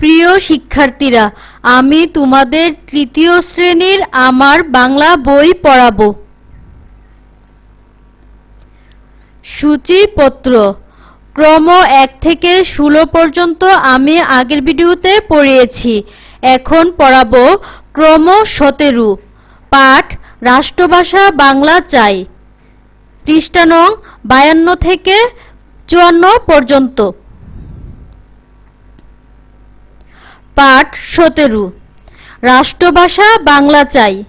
প্রিয় শিক্ষার্থীরা, আমি তোমাদের তৃতীয় শ্রেণির আমার বাংলা বই পড়াবো। সূচিপত্র। ক্রম এক থেকে ষোলো পর্যন্ত আমি আগের ভিডিওতে পড়িয়েছি। এখন পড়াবো ক্রম সতেরো। পাঠ, রাষ্ট্রভাষা বাংলা চাই। পৃষ্ঠা নং বায়ান্ন থেকে চুয়ান্ন পর্যন্ত। পাঠ সতেরো। রাষ্ট্রভাষা বাংলা চাই।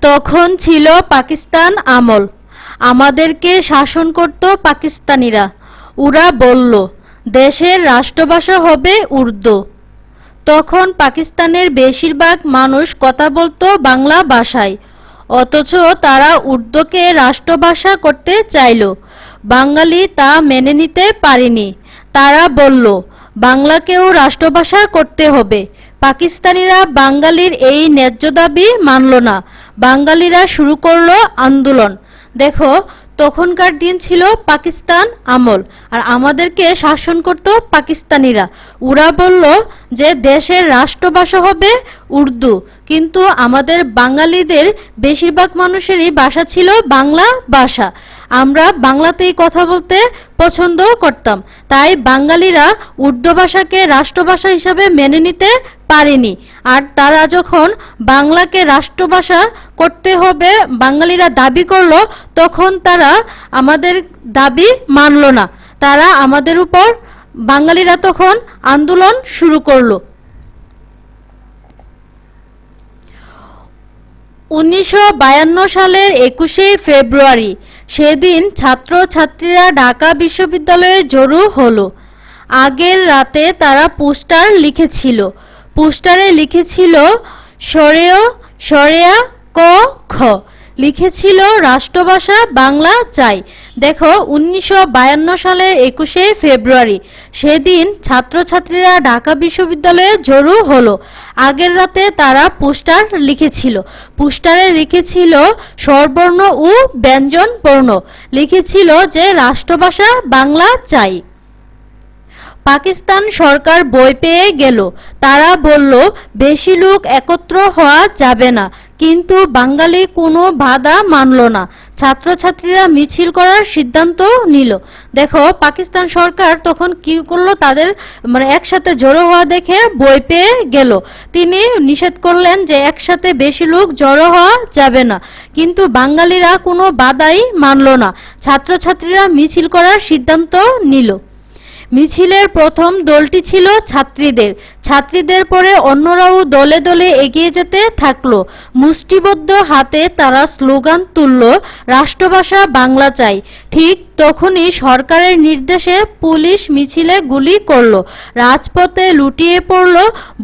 তখন ছিল পাকিস্তান আমল। আমাদেরকে শাসন করত পাকিস্তানিরা। ওরা বলল, দেশের রাষ্ট্রভাষা হবে উর্দু। তখন পাকিস্তানের বেশিরভাগ মানুষ কথা বলতো বাংলা ভাষায়। অথচ তারা উর্দুকে রাষ্ট্রভাষা করতে চাইল। বাঙালি তা মেনে নিতে পারেনি। তারা বলল বাংলাকেও রাষ্ট্রভাষা করতে হবে। পাকিস্তানিরা বাঙালির এই ন্যায্য দাবি মানল না। বাঙালিরা শুরু করল আন্দোলন। দেখো, তখনকার দিন ছিল পাকিস্তান আমল, আর আমাদেরকে শাসন করত পাকিস্তানিরা। ওরা বলল যে দেশের রাষ্ট্রভাষা হবে উর্দু, কিন্তু আমাদের বাঙালিদের বেশিরভাগ মানুষেরই ভাষা ছিল বাংলা ভাষা। আমরা বাংলাতেই কথা বলতে পছন্দ করতাম। তাই বাঙালিরা উর্দু ভাষাকে রাষ্ট্রভাষা হিসাবে মেনে নিতে পারেনি। আর তারা যখন বাংলাকে রাষ্ট্রভাষা করতে হবে বাঙালিরা দাবি করল, তখন তারা আমাদের দাবি মানল না। তারা আমাদের উপর, বাঙালিরা তখন আন্দোলন শুরু করল। উনিশশো বায়ান্ন সালের একুশে ফেব্রুয়ারি সেদিন ছাত্রছাত্রীরা ঢাকা বিশ্ববিদ্যালয়ে জড়ো হলো। আগের রাতে তারা পোস্টার লিখেছিল। পোস্টারে লিখেছিল, সরেও সরেয়া ক, খ। লিখেছিল রাষ্ট্রভাষা বাংলা চাই। দেখো, উনিশশো বায়ান্ন সালের একুশে ফেব্রুয়ারি। সেদিন ছাত্রছাত্রীরা ঢাকা বিশ্ববিদ্যালয়ে জড়ো হলো। আগের রাতে তারা পোস্টার লিখেছিল। পোস্টারে লিখেছিল স্বরবর্ণ ও ব্যঞ্জন বর্ণ। লিখেছিল যে রাষ্ট্রভাষা বাংলা চাই। পাকিস্তান সরকার বই পেয়ে গেল। তারা বলল, বেশি লোক একত্র হওয়া যাবে না। কিন্তু বাঙালি কোনো বাধা মানল না। ছাত্রছাত্রীরা মিছিল করার সিদ্ধান্ত নিল। দেখো, পাকিস্তান সরকার তখন কি করল? তাদের মানে একসাথে জড়ো হওয়া দেখে বই পেয়ে গেল। তিনি নিষেধ করলেন যে একসাথে বেশি লোক জড়ো হওয়া যাবে না। কিন্তু বাঙালিরা কোনো বাধাই মানল না। ছাত্রছাত্রীরা মিছিল করার সিদ্ধান্ত নিল। মিছিলের প্রথম দলটি ছিল ছাত্রীদের। ছাত্রীদের পরে অন্যরাও দলে দলে এগিয়ে যেতে থাকল। মুষ্টিবদ্ধ হাতে তারা স্লোগান তুলল, রাষ্ট্রভাষা বাংলা চাই। ঠিক তখনই সরকারের নির্দেশে পুলিশ মিছিলে গুলি করল। রাজপথে লুটিয়ে পড়ল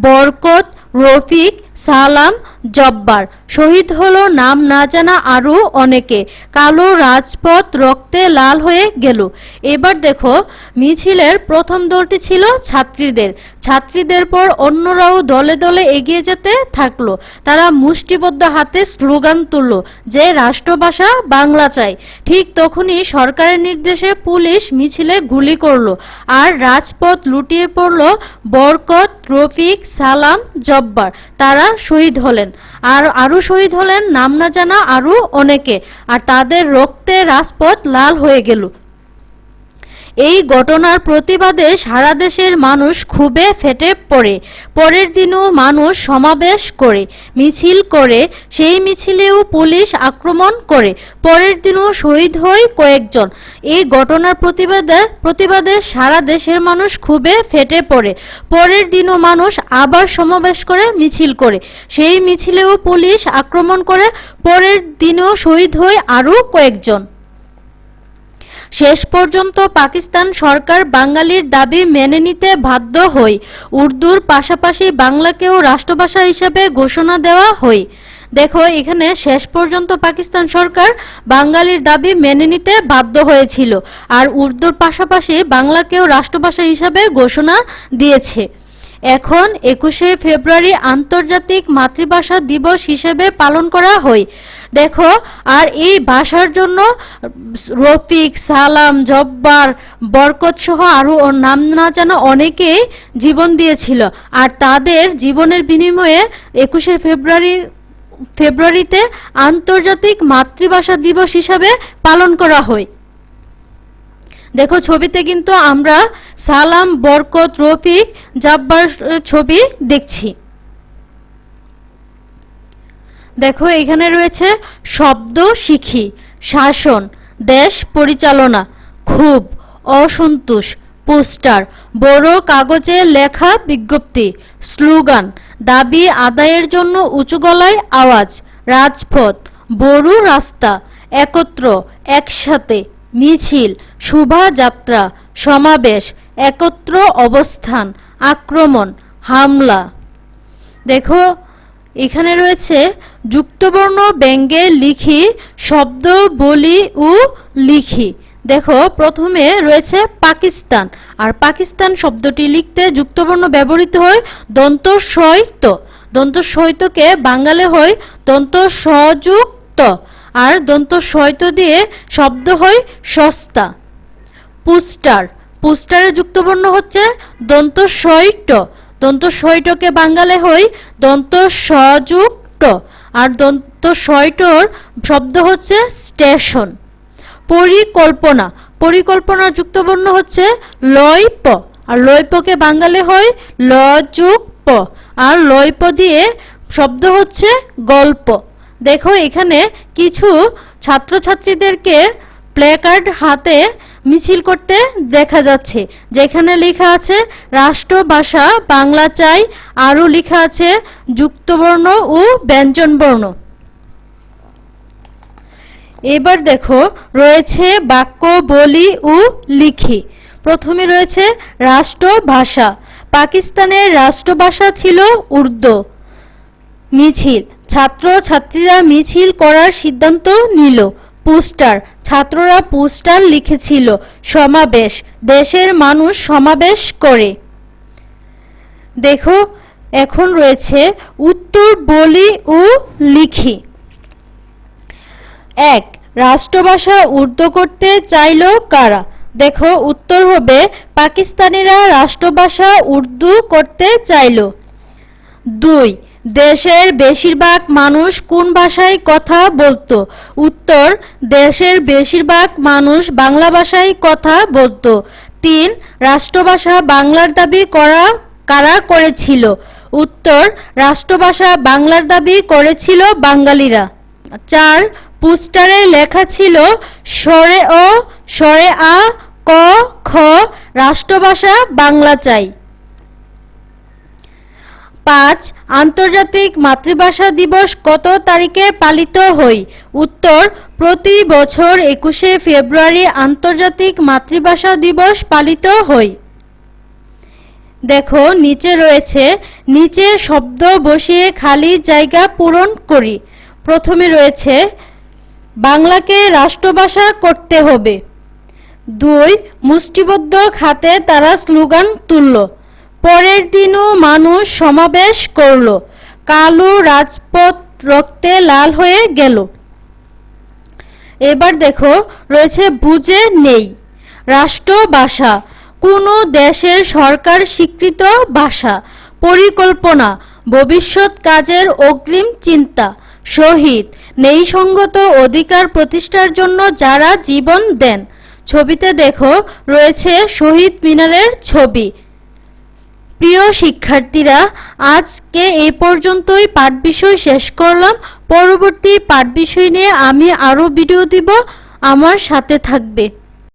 বরকত, রফিক, সালাম জব্বার। শহীদ হলো নাম না জানা আরও অনেকে। কালো রাজপথ রক্তে লাল হয়ে গেল। এবার দেখো, মিছিলের প্রথম দলটি ছিল ছাত্রীদের। ছাত্রীদের পর অন্যরাও দলে দলে এগিয়ে যেতে থাকল। তারা মুষ্টিবদ্ধ হাতে স্লোগান তুলল যে রাষ্ট্রভাষা বাংলা চাই। ঠিক তখনই সরকারের নির্দেশে পুলিশ মিছিলে গুলি করল আর রাজপথ লুটিয়ে পড়ল বরকত, রফিক, সালাম, জব্বার। তারা শহীদ হলেন। আর আরও শহীদ হলেন, নাম না জানা আরও অনেকে। আর তাদের রক্তে রাজপথ লাল হয়ে গেল। এই ঘটনার প্রতিবাদে সারা দেশের মানুষ খুবই ফেটে পড়ে। পরের দিনও মানুষ সমাবেশ করে, মিছিল করে, সেই মিছিলেও পুলিশ আক্রমণ করে। পরের দিনও শহীদ হয় কয়েকজন। এই ঘটনার প্রতিবাদে প্রতিবাদে সারা দেশের মানুষ খুবই ফেটে পড়ে। পরের দিনও মানুষ আবার সমাবেশ করে, মিছিল করে। সেই মিছিলেও পুলিশ আক্রমণ করে। পরের দিনও শহীদ হয় আরও কয়েকজন। শেষ পর্যন্ত পাকিস্তান সরকার বাঙালির দাবি মেনে নিতে বাধ্য হয় উর্দুর পাশাপাশি বাংলাকেও রাষ্ট্রভাষা হিসেবে ঘোষণা দেওয়া হয় দেখো, এখানে শেষ পর্যন্ত পাকিস্তান সরকার বাঙালির দাবি মেনে নিতে বাধ্য হয়েছিল। আর উর্দুর পাশাপাশি বাংলাকেও রাষ্ট্রভাষা হিসাবে ঘোষণা দিয়েছে। এখন একুশে ফেব্রুয়ারি আন্তর্জাতিক মাতৃভাষা দিবস হিসেবে পালন করা হয়। দেখো, আর এই ভাষার জন্য রফিক, সালাম, জব্বার, বরকত সহ আরও নাম না জানা অনেকেই জীবন দিয়েছিল। আর তাদের জীবনের বিনিময়ে একুশে ফেব্রুয়ারির ফেব্রুয়ারিতে আন্তর্জাতিক মাতৃভাষা দিবস হিসাবে পালন করা হয়। দেখো ছবিতে কিন্তু আমরা সালাম, বরকত, রফিক, জাব্বার ছবি দেখছি। দেখো এখানে রয়েছে শব্দ শিখি, শাসন, দেশ পরিচালনা খুব অসন্তোষ, পোস্টার, বড় কাগজে লেখা বিজ্ঞপ্তি, স্লোগান, দাবি আদায়ের জন্য উঁচু গলায় আওয়াজ, রাজপথ, বড় রাস্তা, একত্র, একসাথে মিছিল, শোভাযাত্রা, সমাবেশ, একত্র অবস্থান, আক্রমণ, হামলা। দেখো, এখানে রয়েছে যুক্তবর্ণ ব্যঙ্গে লিখি, শব্দ, বলি ও লিখি। দেখো, প্রথমে রয়েছে পাকিস্তান। আর পাকিস্তান শব্দটি লিখতে যুক্তবর্ণ ব্যবহৃত হয় দন্ত সহিত দন্ত সহিতকে বাঙালি হয় দন্ত সযুক্ত আর দন্ত সহিত দিয়ে শব্দ হয় সস্তা। পুস্টার পুস্টারের যুক্তবর্ণ হচ্ছে দন্ত সৈট দন্ত সৈটকে বাঙ্গালে হই দন্ত সযুক্ত। আর দন্ত সৈটর শব্দ হচ্ছে স্টেশন। পরিকল্পনা। পরিকল্পনার যুক্তবর্ণ হচ্ছে লয়প। আর লয়পকে বাঙ্গালে হয় লযুক প আর লয়প দিয়ে শব্দ হচ্ছে গল্প। দেখো, এখানে কিছু ছাত্রছাত্রীদেরকে প্লেকার্ড হাতে মিছিল করতে দেখা যাচ্ছে, যেখানে লেখা আছে, রাষ্ট্রভাষা বাংলা চাই আরও লেখা আছে, যুক্তবর্ণ ও ব্যঞ্জনবর্ণ এবার দেখো, রয়েছে বাক্য, বলি ও লিখি। প্রথমে রয়েছে, রাষ্ট্রভাষা পাকিস্তানের রাষ্ট্রভাষা ছিল উর্দু। মিছিল। ছাত্র ছাত্রীরা মিছিল করার সিদ্ধান্ত নিল। পোস্টার। ছাত্ররা পোস্টার লিখেছিল, সমাবেশ। দেশের মানুষ সমাবেশ করে। দেখো, এখন রয়েছে উত্তর বলি ও লিখি। এক, রাষ্ট্রভাষা উর্দু করতে চাইল কারা? দেখো, উত্তর হবে, পাকিস্তানিরা রাষ্ট্রভাষা উর্দু করতে চাইল। দুই দেশের বেশিরভাগ মানুষ কোন ভাষায় কথা বলতো? উত্তর, দেশের বেশিরভাগ মানুষ বাংলা ভাষায় কথা বলতো। তিন, রাষ্ট্রভাষা বাংলার দাবি করা কারা করেছিল? উত্তর, রাষ্ট্রভাষা বাংলার দাবি করেছিল বাঙালিরা। চার, পোস্টারে লেখা ছিল, সরে অ সরে আ, ক, খ, রাষ্ট্রভাষা বাংলা চাই। পাঁচ, আন্তর্জাতিক মাতৃভাষা দিবস কত তারিখে পালিত হই? উত্তর, প্রতি বছর একুশে ফেব্রুয়ারি আন্তর্জাতিক মাতৃভাষা দিবস পালিত হয় দেখো, নিচে রয়েছে, নিচে শব্দ বসিয়ে খালি জায়গা পূরণ করি। প্রথমে রয়েছে, বাংলাকে রাষ্ট্রভাষা করতে হবে। দুই, মুষ্টিবদ্ধ খাতে তারা স্লোগান তুলল। পরের দিনও মানুষ সমাবেশ করল। কালো রাজপথ রক্তে লাল হয়ে গেল। এবার দেখো, রয়েছে বুঝে নেই। রাষ্ট্রভাষা, কোনো দেশের সরকার স্বীকৃত ভাষা, পরিকল্পনা, ভবিষ্যৎ কাজের অগ্রিম চিন্তা, শহীদ নেই সঙ্গত অধিকার প্রতিষ্ঠার জন্য যারা জীবন দেন। ছবিতে দেখো, রয়েছে শহীদ মিনারের ছবি। প্রিয় শিক্ষার্থীরা, আজকে এই পর্যন্তই পাঠ বিষয় শেষ করলাম। পরবর্তী পাঠ বিষয় নিয়ে আমি আরও ভিডিও দিব। আমার সাথে থাকবে।